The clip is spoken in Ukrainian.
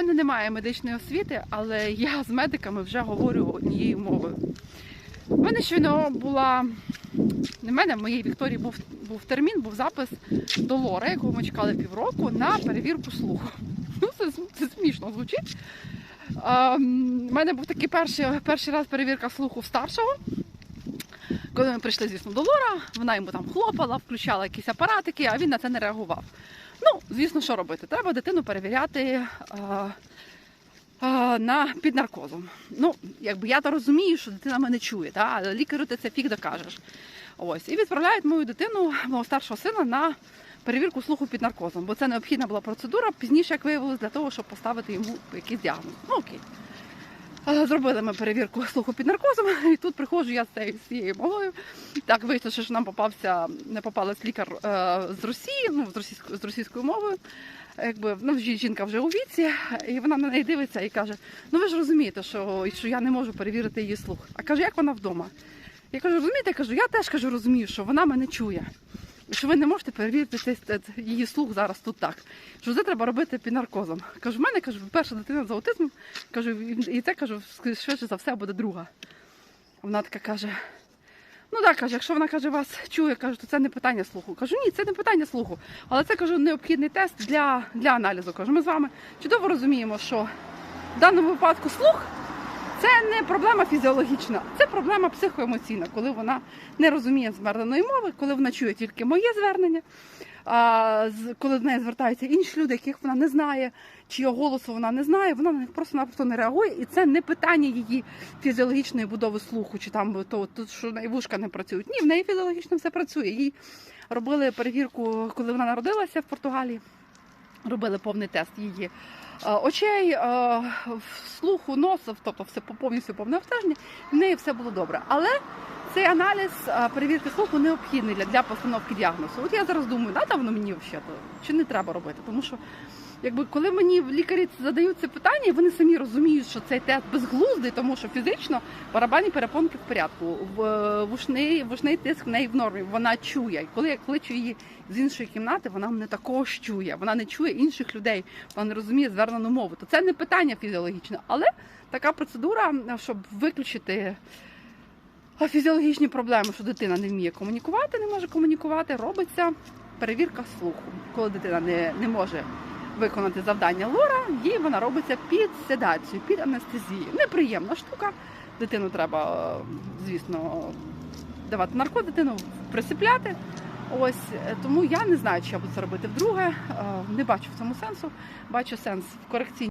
мене немає медичної освіти, але я з медиками вже говорю однією мовою. У мене щойно була не мене, в моїй Вікторії був, був термін, був запис до Лора, якого ми чекали півроку, на перевірку слуху. Ну, це, це смішно звучить. У мене був такий перший, перший раз перевірка слуху старшого. Коли ми прийшли, звісно, до Лора, вона йому там хлопала, включала якісь апаратики, а він на це не реагував. Ну, звісно, що робити? Треба дитину перевіряти а, а, на, під наркозом. Ну, якби я то розумію, що дитина мене чує, та? але лікарю ти це фіг докажеш. Ось. І відправляють мою дитину, мого старшого сина, на перевірку слуху під наркозом, бо це необхідна була процедура, пізніше, як виявилось, для того, щоб поставити йому якийсь діагноз. Ну окей. Зробили ми перевірку слуху під наркозом, і тут приходжу я з цією, малою. Так вийшло, що нам попався, не попалась лікар е, з Росії, ну з російською з російською мовою. Якби ну, жінка вже у віці, і вона на неї дивиться і каже: Ну ви ж розумієте, що, що я не можу перевірити її слух. А каже, як вона вдома? Я кажу, розумієте, я кажу, я теж кажу, розумію, що вона мене чує. Що ви не можете перевірити цей- її слух зараз тут так. Що це треба робити під наркозом. Кажу, в мене кажу, перша дитина з аутизмом, кажу, і це кажу, швидше за все буде друга. Вона така каже: ну так, каже, якщо вона каже, вас чує, кажу, то це не питання слуху. Кажу, ні, це не питання слуху. Але це кажу необхідний тест для, для аналізу. Кажу, ми з вами чудово розуміємо, що в даному випадку слух це не проблема фізіологічна, це проблема психоемоційна, коли вона не розуміє зверненої мови, коли вона чує тільки моє звернення. Коли до неї звертаються інші люди, яких вона не знає, чийого голосу вона не знає, вона на них просто-напросто не реагує, і це не питання її фізіологічної будови слуху, чи там то, то що вушка не працюють. Ні, в неї фізіологічно все працює. Їй робили перевірку, коли вона народилася в Португалії. Робили повний тест її е, очей, е, слуху, носу, тобто все по- повністю повне обстеження. В неї все було добре. Але цей аналіз е, перевірки слуху необхідний для, для постановки діагнозу. От я зараз думаю, да, воно мені взагалі, чи не треба робити, тому що. Якби коли мені лікарі задають це питання, вони самі розуміють, що цей тест безглуздий, тому що фізично барабанні перепонки в порядку, в- вушний, вушний тиск в неї в нормі, вона чує. І коли я кличу її з іншої кімнати, вона мене також чує. Вона не чує інших людей, вона не розуміє звернену мову. То це не питання фізіологічне, але така процедура, щоб виключити а, фізіологічні проблеми, що дитина не вміє комунікувати, не може комунікувати, робиться перевірка слуху. Коли дитина не, не може виконати завдання лора, і вона робиться під седацію, під анестезією. Неприємна штука. Дитину треба, звісно, давати наркоз, дитину присипляти. Ось е, тому я не знаю, чи я буду це робити вдруге. Е, Не бачу в цьому сенсу. Бачу сенс в корекційній.